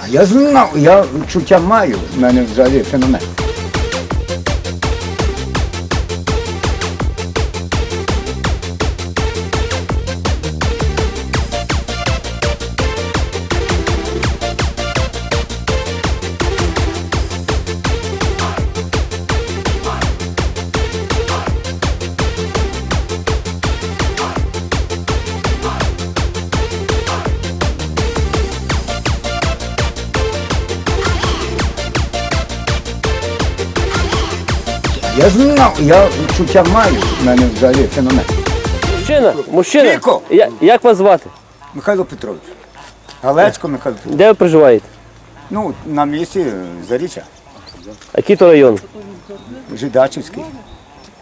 А я знав, я чуття маю, в мене взагалі феномен. Я знав, я чуття маю, в мене взагалі феномен. Мужчина, мужчина. Віко! Я, як вас звати? Михайло Петрович. Галецько Михайло Петрович. Де ви проживаєте? Ну, на місці е, Заріччя, А Який то район? Жидачівський.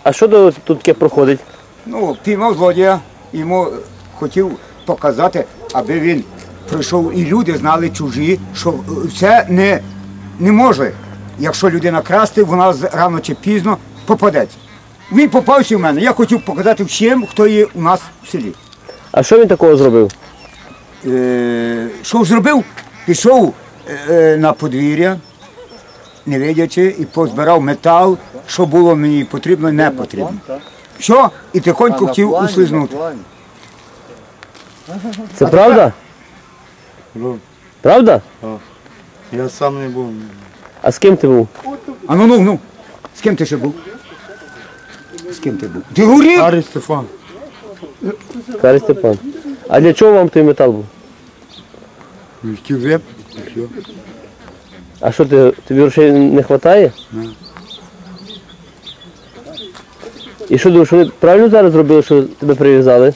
А що до- тут таке проходить? Ну, піймав злодія, йому хотів показати, аби він прийшов і люди знали чужі, що е, це не, не може. Якщо людина красти, вона рано чи пізно попадеться. Він попався в мене. Я хотів показати всім, хто є у нас в селі. А що він такого зробив? Е, що зробив? Пішов е, на подвір'я, не видячи, і позбирав метал, що було мені потрібно, не потрібно. Що? І тихонько хотів услизнути. Це правда? Ну, Правда? я сам не був. А з ким ти був? А ну ну ну. З ким ти ще був? З ким ти був? Ти горів? Арій Стефан. Карий Степан. А для чого вам той метал був? Хотів випити, і все. А що ти, тобі грошей не вистачає? І що думаєш, вони правильно зараз зробили, що тебе прив'язали?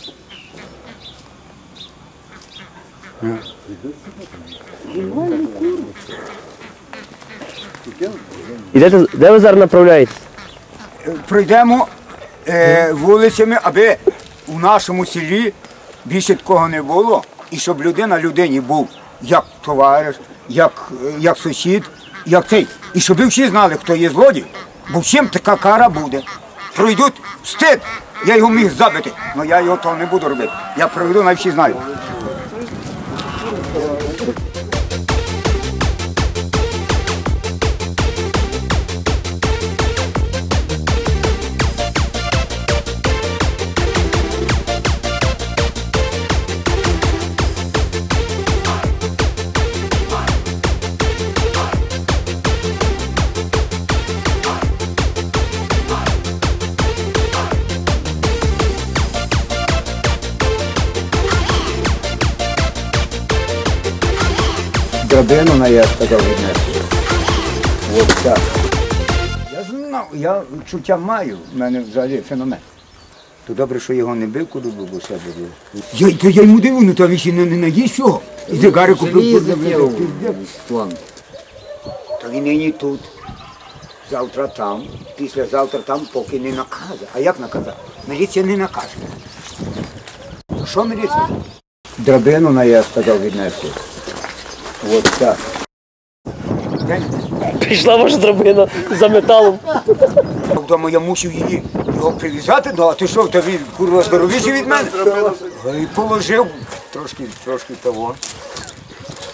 І де, ви зараз направляєтесь? Пройдемо е, вулицями, аби у нашому селі більше такого не було, і щоб людина людині був як товариш, як, як сусід, як цей. І щоб всі знали, хто є злодій, бо всім така кара буде. Пройдуть стид. Я його міг забити, але я його того не буду робити. Я пройду, на всі знають. На я сказав віднести. От так. Я знав, я чуття маю, в мене взагалі феномен. То добре, що його не бив, куди був, бо ще було. Я, то я йому диву, ну то він ще не, не наїсть цього. І цигари купив. Та він нині тут, завтра там, післязавтра там, поки не накаже. А як наказати? Міліція не накаже. Що міліція? Драбину на я сказав віднести. От так. Пішла ваша драбина за металом. Вдома я мусив її його прив'язати, ну а ти що, та він курва здоровіший від мене? І положив трошки, трошки того,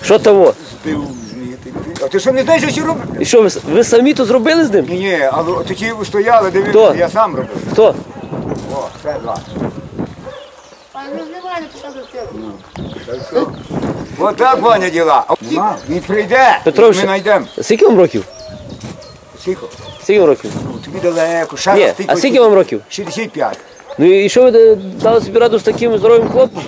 Що того? збив зміти. А ти що не знаєш, що робити? І що, ви, с- ви самі то зробили з ним? Ні, ні, але такі стояли, Хто? дивіться, я сам робив. Хто? О, це два. Отак, Ваня, діла. Нема, Він прийде, Петрович, ми знайдемо. Скільки вам років? Тихо. Скільки вам років? Ну, Тобі далеко, ще Ні, а скільки вам років? 65. Ну і що ви дали собі раду з таким здоровим хлопцем?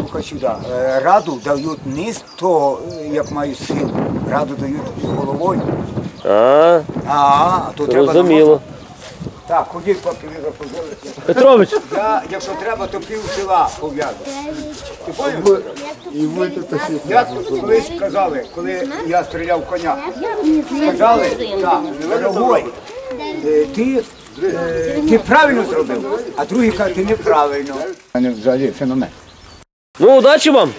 Слухай сюди. Е, Раду дають не з того, е, як мають силу. Раду дають головою. А, А, то треба. зрозуміло. Так, ходіть, поки ви запозорите. Петрович, Я, якщо треба, то пів села пов'язую. Ти поняв? Як колись сказали, коли я стріляв коня, сказали, так, дорогой, е, ти, е, ти правильно зробив, а другий каже, ти неправильно. У мене взагалі феномен. ну удачі вам!